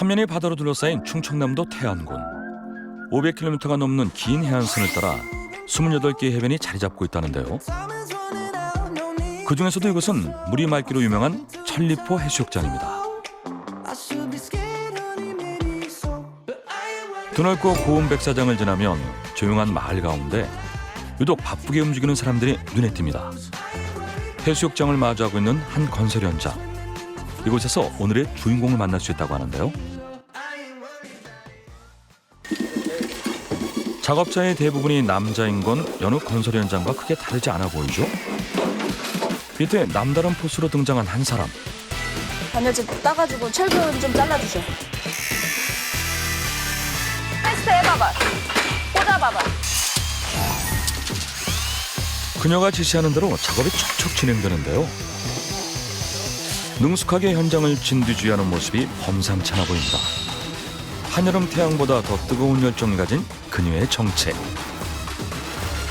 삼면이 바다로 둘러싸인 충청남도 태안군. 500km가 넘는 긴 해안선을 따라 28개의 해변이 자리 잡고 있다는데요. 그 중에서도 이것은 물이 맑기로 유명한 천리포 해수욕장입니다. 드넓고 고운 백사장을 지나면 조용한 마을 가운데 유독 바쁘게 움직이는 사람들이 눈에 띕니다. 해수욕장을 마주하고 있는 한 건설 현장. 이곳에서 오늘의 주인공을 만날 수 있다고 하는데요. 작업자의 대부분이 남자인 건 여느 건설 현장과 크게 다르지 않아 보이죠? 이때 남다른 포스로 등장한 한 사람. 바느질 따가지고 철근 좀 잘라주세요. 테스트 해봐봐. 꽂아봐봐. 그녀가 지시하는 대로 작업이 척척 진행되는데요. 능숙하게 현장을 진두지휘하는 모습이 범상치 않아 보입니다. 한여름 태양보다 더 뜨거운 열정을 가진 그녀의 정체.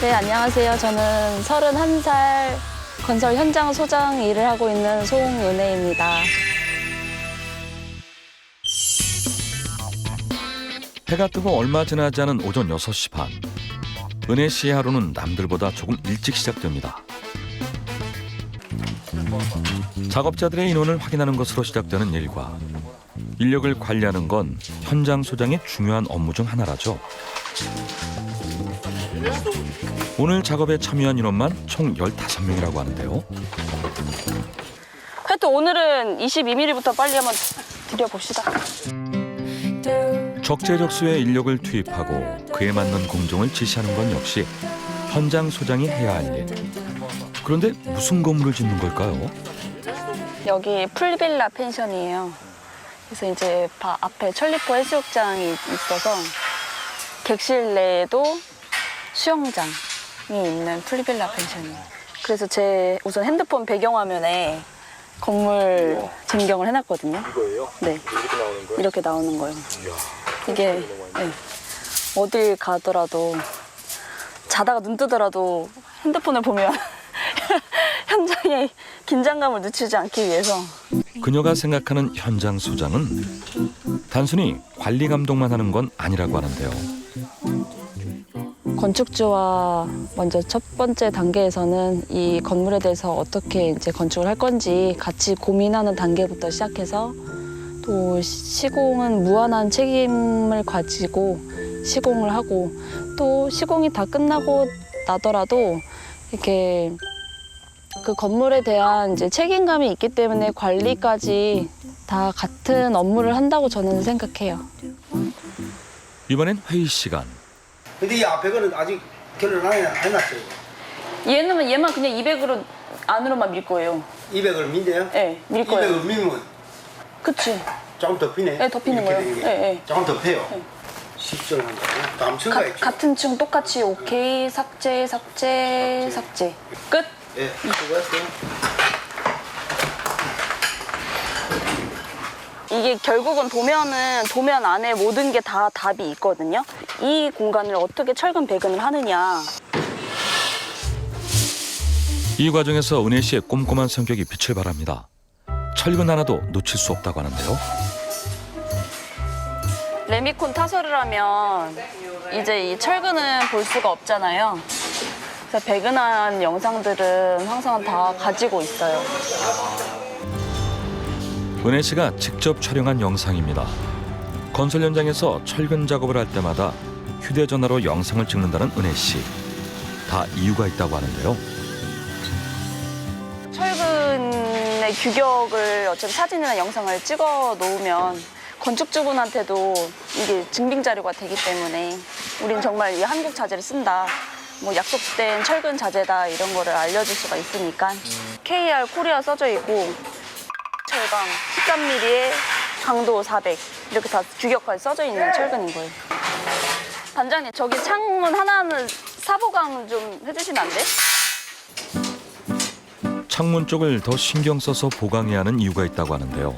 네, 안녕하세요. 저는 31살 건설 현장 소장 일을 하고 있는 송은혜입니다. 해가 뜨고 얼마 지나지 않은 오전 6시 반. 은혜 씨의 하루는 남들보다 조금 일찍 시작됩니다. 작업자들의 인원을 확인하는 것으로 시작되는 일과 인력을 관리하는 건 현장 소장의 중요한 업무 중 하나라죠. 오늘 작업에 참여한 인원만 총 15명이라고 하는데요. 하여튼 오늘은 22mm부터 빨리 한번 드려봅시다. 적재적소에 인력을 투입하고 그에 맞는 공정을 지시하는 건 역시 현장 소장이 해야 할 일. 그런데 무슨 건물을 짓는 걸까요? 여기 풀빌라 펜션이에요. 그래서 이제 바- 앞에 천리포 해수욕장이 있어서 객실 내에도 수영장이 있는 풀빌라 펜션이에요. 그래서 제 우선 핸드폰 배경화면에 건물 전경을 해놨거든요. 이거예요? 네, 이렇게 나오는 거예요? 이렇게 나오는 거예요. 이야. 이게 네, 어딜 가더라도 자다가 눈 뜨더라도 핸드폰을 보면 현장의 긴장감을 늦추지 않기 위해서 그녀가 생각하는 현장 소장은 단순히 관리 감독만 하는 건 아니라고 하는데요. 건축주와 먼저 첫 번째 단계에서는 이 건물에 대해서 어떻게 이제 건축을 할 건지 같이 고민하는 단계부터 시작해서 또 시공은 무한한 책임을 가지고 시공을 하고 또 시공이 다 끝나고 나더라도 이렇게 그 건물에 대한 이제 책임감이 있기 때문에 관리까지 다 같은 업무를 한다고 저는 생각해요. 이번엔 회의 시간. 근데 이 앞에 거는 아직 결혼 안 해- 안 해놨어요. 얘는 얘만 그냥 200으로 안으로만 밀 거예요. 200을 민대요? 네, 밀 거예요. 200을 밀면 그치. 조금 더 피네. 네, 더 피는 이렇게 거예요. 되는 게. 네, 네. 조금 더 패요. 네. 10절 한다고? 다음 층가 가, 있죠? 같은 층 똑같이 오케이 삭제 삭제 삭제 끝. 예, 수고했어요. 이게 결국은 도면은 도면 안에 모든 게 다 답이 있거든요. 이 공간을 어떻게 철근 배근을 하느냐. 이 과정에서 은혜 씨의 꼼꼼한 성격이 빛을 발합니다. 철근 하나도 놓칠 수 없다고 하는데요. 레미콘 타설을 하면 이제 이 철근은 볼 수가 없잖아요. 그래서 배근한 영상들은 항상 다 가지고 있어요. 은혜 씨가 직접 촬영한 영상입니다. 건설 현장에서 철근 작업을 할 때마다 휴대전화로 영상을 찍는다는 은혜 씨. 다 이유가 있다고 하는데요. 철근의 규격을 어차피 사진이나 영상을 찍어 놓으면 건축주분한테도 이게 증빙 자료가 되기 때문에 우린 정말 이 한국 자재를 쓴다. 뭐 약속된 철근 자재다 이런 거를 알려줄 수가 있으니까 KR 코리아 써져 있고 철강 13mm에 강도 400 이렇게 다 규격까지 써져 있는 철근인 거예요. 반장님 저기 창문 하나는 사보강 좀 해주시면 안 돼? 창문 쪽을 더 신경 써서 보강해야 하는 이유가 있다고 하는데요.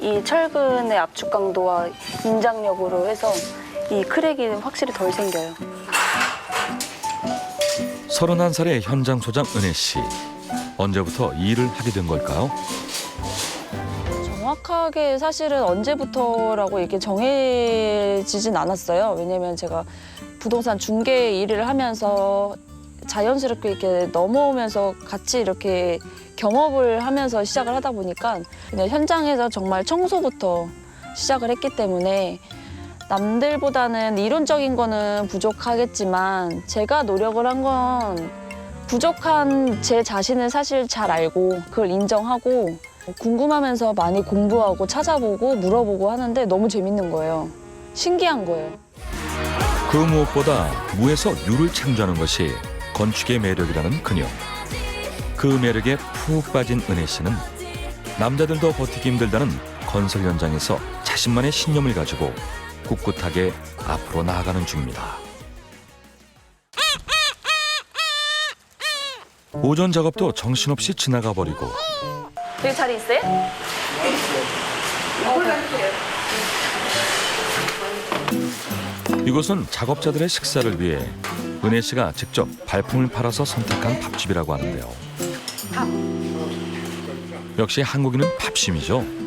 이 철근의 압축 강도와 인장력으로 해서 이 크랙이 확실히 덜 생겨요. 31살의 현장 소장 은혜 씨. 언제부터 이 일을 하게 된 걸까요? 정확하게 사실은 언제부터라고 이렇게 정해지진 않았어요. 왜냐면 제가 부동산 중개 일을 하면서 자연스럽게 이렇게 넘어오면서 같이 이렇게 경업을 하면서 시작을 하다 보니까 그냥 현장에서 정말 청소부터 시작을 했기 때문에 남들보다는 이론적인 거는 부족하겠지만 제가 노력을 한 건 부족한 제 자신을 사실 잘 알고 그걸 인정하고 궁금하면서 많이 공부하고 찾아보고 물어보고 하는데 너무 재밌는 거예요. 신기한 거예요. 그 무엇보다 무에서 유를 창조하는 것이 건축의 매력이라는 그녀. 그 매력에 푹 빠진 은혜 씨는 남자들도 버티기 힘들다는 건설 현장에서 자신만의 신념을 가지고 꿋꿋하게 앞으로 나아가는 중입니다. 오전 작업도 정신없이 지나가 버리고 여기 자리 있어요? 이곳은 작업자들의 식사를 위해 은혜 씨가 직접 발품을 팔아서 선택한 밥집이라고 하는데요. 역시 한국인은 밥심이죠.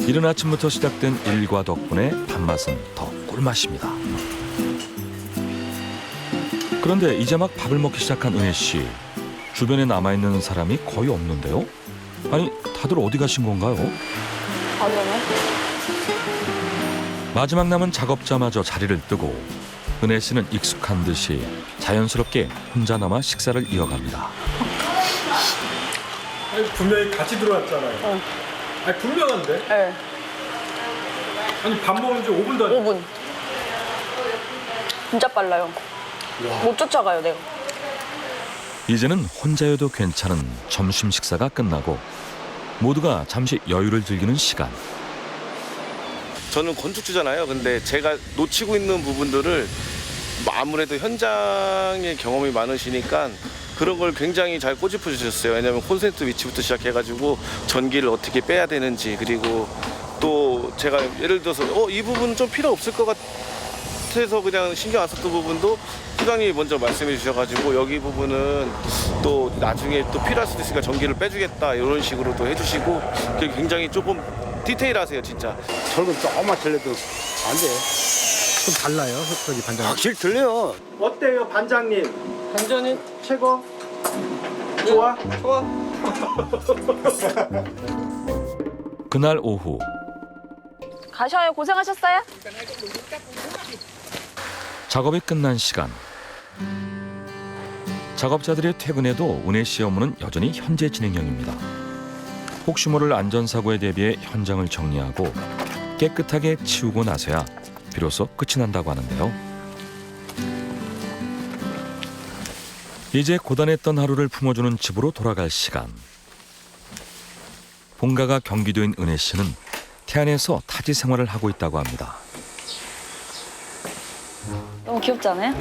이른 아침부터 시작된 일과 덕분에 밥맛은 더 꿀맛입니다. 그런데 이제 막 밥을 먹기 시작한 은혜 씨. 주변에 남아있는 사람이 거의 없는데요. 아니, 다들 어디 가신 건가요? 아니요. 마지막 남은 작업자마저 자리를 뜨고 은혜 씨는 익숙한 듯이 자연스럽게 혼자 남아 식사를 이어갑니다. 아니, 분명히 같이 들어왔잖아요. 어. 아니 분명한데? 네. 아니 밥 먹은 지 5분도 안 5분. 진짜 빨라요. 못 쫓아가요, 내가. 이제는 혼자여도 괜찮은 점심 식사가 끝나고 모두가 잠시 여유를 즐기는 시간. 저는 건축주잖아요. 근데 제가 놓치고 있는 부분들을 아무래도 현장의 경험이 많으시니까 그런 걸 굉장히 잘 꼬집어 주셨어요. 왜냐하면 콘센트 위치부터 시작해가지고 전기를 어떻게 빼야 되는지 그리고 또 제가 예를 들어서 어 이 부분은 좀 필요 없을 것 같아서 그냥 신경 안 썼던 부분도 부장님이 먼저 말씀해 주셔가지고 여기 부분은 또 나중에 또 필요할 수도 있으니까 전기를 빼주겠다 이런 식으로 또 해주시고 굉장히 조금 디테일하세요 진짜. 저건 조금만 들려도 안 돼. 좀 달라요, 저기 반장. 확실히 들려. 어때요 반장님? 반장님 최고. 좋아? 좋아. 그날 오후 가셔요. 고생하셨어요? 작업이 끝난 시간. 작업자들의 퇴근에도 은혜 씨 업무는 여전히 현재 진행형입니다. 혹시 모를 안전사고에 대비해 현장을 정리하고 깨끗하게 치우고 나서야 비로소 끝이 난다고 하는데요. 이제 고단했던 하루를 품어주는 집으로 돌아갈 시간. 본가가 경기도인 은혜 씨는 태안에서 타지 생활을 하고 있다고 합니다. 너무 귀엽지 않아요?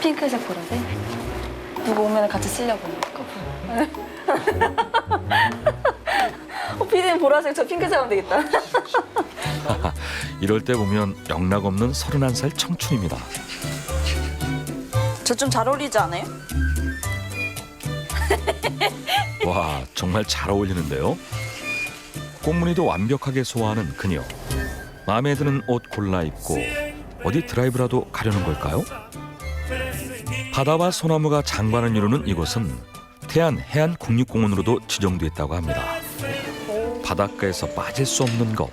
핑크색 보라색. 누구 오면 같이 쓰려고. 커플. 어, 피디는 보라색, 저 핑크색 하면 되겠다. 이럴 때 보면 영락 없는 31살 청춘입니다. 저 좀 잘 어울리지 않아요? 와, 정말 잘 어울리는데요. 꽃무늬도 완벽하게 소화하는 그녀. 마음에 드는 옷 골라 입고 어디 드라이브라도 가려는 걸까요? 바다와 소나무가 장관을 이루는 이곳은 태안 해안 국립공원으로도 지정돼 있다고 합니다. 바닷가에서 빠질 수 없는 것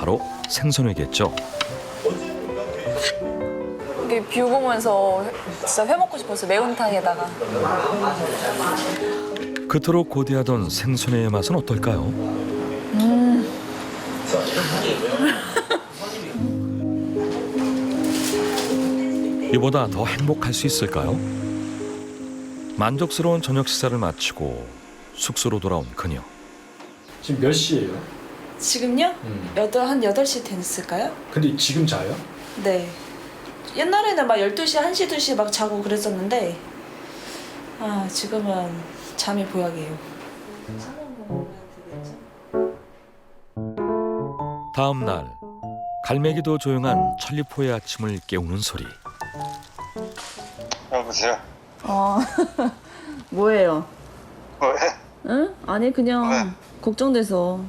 바로 생선회겠죠. 이게 뷰 보면서 진짜 회 먹고 싶었어 매운탕에다가. 그토록 고대하던 생선회의 맛은 어떨까요? 이보다 더 행복할 수 있을까요? 만족스러운 저녁 식사를 마치고 숙소로 돌아온 그녀. 지금 몇 시예요? 지금요? 음. 여덟 한 8시 됐을까요? 근데 지금 자요? 네. 옛날에는 막 12시, 1시, 2시 막 자고 그랬었는데 아, 지금은 잠이 보약이에요. 다음 날 갈매기도 조용한 천리포의 아침을 깨우는 소리. 여보세요? 어 뭐예요? 왜? 응? 아니 그냥 왜? 걱정돼서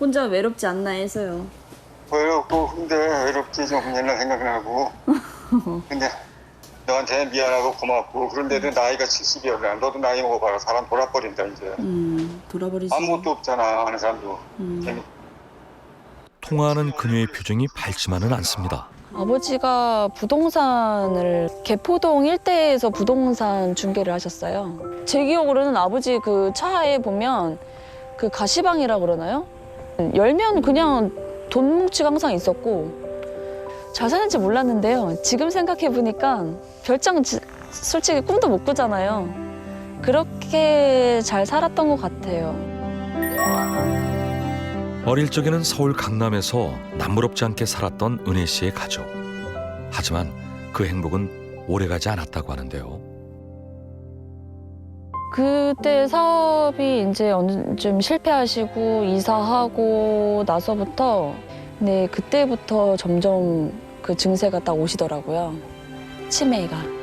혼자 외롭지 않나 해서요. 외롭고 근데 외롭지 좀 옛날 생각나고 근데 너한테 미안하고 고맙고 그런데도 나이가 70이야 너도 나이 먹어봐라 사람 돌아버린다 이제 음, 돌아버리지. 아무것도 없잖아 하는 사람도 음. 통화하는 그녀의 표정이 밝지만은 않습니다. 아버지가 부동산을 개포동 일대에서 부동산 중개를 하셨어요. 제 기억으로는 아버지 그 차에 보면 그 가시방이라 그러나요? 열면 그냥 돈 뭉치가 항상 있었고 잘 사는지 몰랐는데요. 지금 생각해 보니까 별장 지- 솔직히 꿈도 못 꾸잖아요. 그렇게 잘 살았던 것 같아요. 어릴 적에는 서울 강남에서 남부럽지 않게 살았던 은혜 씨의 가족. 하지만 그 행복은 오래가지 않았다고 하는데요. 그때 사업이 이제 어느 좀 실패하시고 이사하고 나서부터 네 그때부터 점점 그 증세가 딱 오시더라고요. 치매가